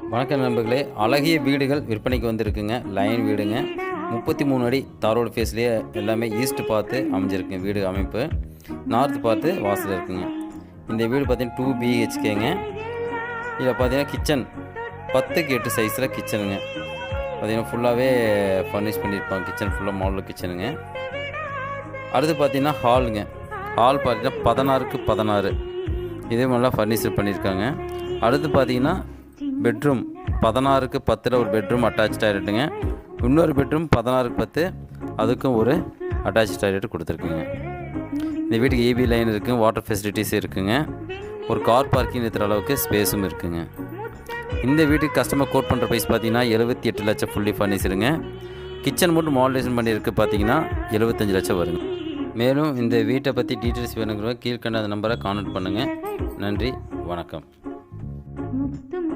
வணக்கம் நண்பர்களே. அழகிய வீடுகள் விற்பனைக்கு வந்திருக்குங்க. லைன் வீடுங்க. முப்பத்தி மூணு அடி தாரோடு ஃபேஸ்லேயே எல்லாமே ஈஸ்ட் பார்த்து அமைஞ்சிருக்குங்க வீடு அமைப்பு. நார்த் பார்த்து வாசல் இருக்குங்க. இந்த வீடு பார்த்தீங்கன்னா டூ பிஹெச்கேங்க இதில் பார்த்தீங்கன்னா கிச்சன் பத்துக்கு எட்டு சைஸில் கிச்சனுங்க பார்த்திங்கன்னா ஃபுல்லாகவே ஃபர்னிஷ் பண்ணியிருப்பாங்க. கிச்சன் ஃபுல்லாக மாடல் கிச்சனுங்க அடுத்து பார்த்தீங்கன்னா ஹாலுங்க ஹால் பார்த்தீங்கன்னா பதினாறுக்கு பதினாறு. இதே மாதிரிலாம் ஃபர்னிச்சர் பண்ணியிருக்காங்க. அடுத்து பார்த்தீங்கன்னா பெட்ரூம் பதினாறுக்கு பத்தில் ஒரு பெட்ரூம் அட்டாச் டாய்லெட்டுங்க இன்னொரு பெட்ரூம் பதினாறுக்கு பத்து அதுக்கும் ஒரு அட்டாச் டாய்லெட் கொடுத்துருக்குங்க. இந்த வீட்டுக்கு ஏபி லைன் இருக்குது வாட்டர் ஃபெசிலிட்டிஸ் இருக்குங்க. ஒரு கார் பார்க்கிங் இருக்கிற அளவுக்கு ஸ்பேஸும் இருக்குங்க. இந்த வீட்டுக்கு கஸ்டமர் கோட் பண்ணுற ப்ரைஸ் பார்த்தீங்கன்னா எழுபத்தி எட்டு லட்சம் ஃபுல்லி ஃபர்னிச்சருங்க கிச்சன் மட்டும் மாடலேஷன் பண்ணியிருக்கு பார்த்தீங்கன்னா எழுபத்தஞ்சு லட்சம் வருங்க. மேலும் இந்த வீட்டை பற்றி டீட்டெயில்ஸ் வேணுங்கிறவங்க கீழ்கண்ட அந்த நம்பரை கான்டாக்ட் பண்ணுங்கள் நன்றி வணக்கம்.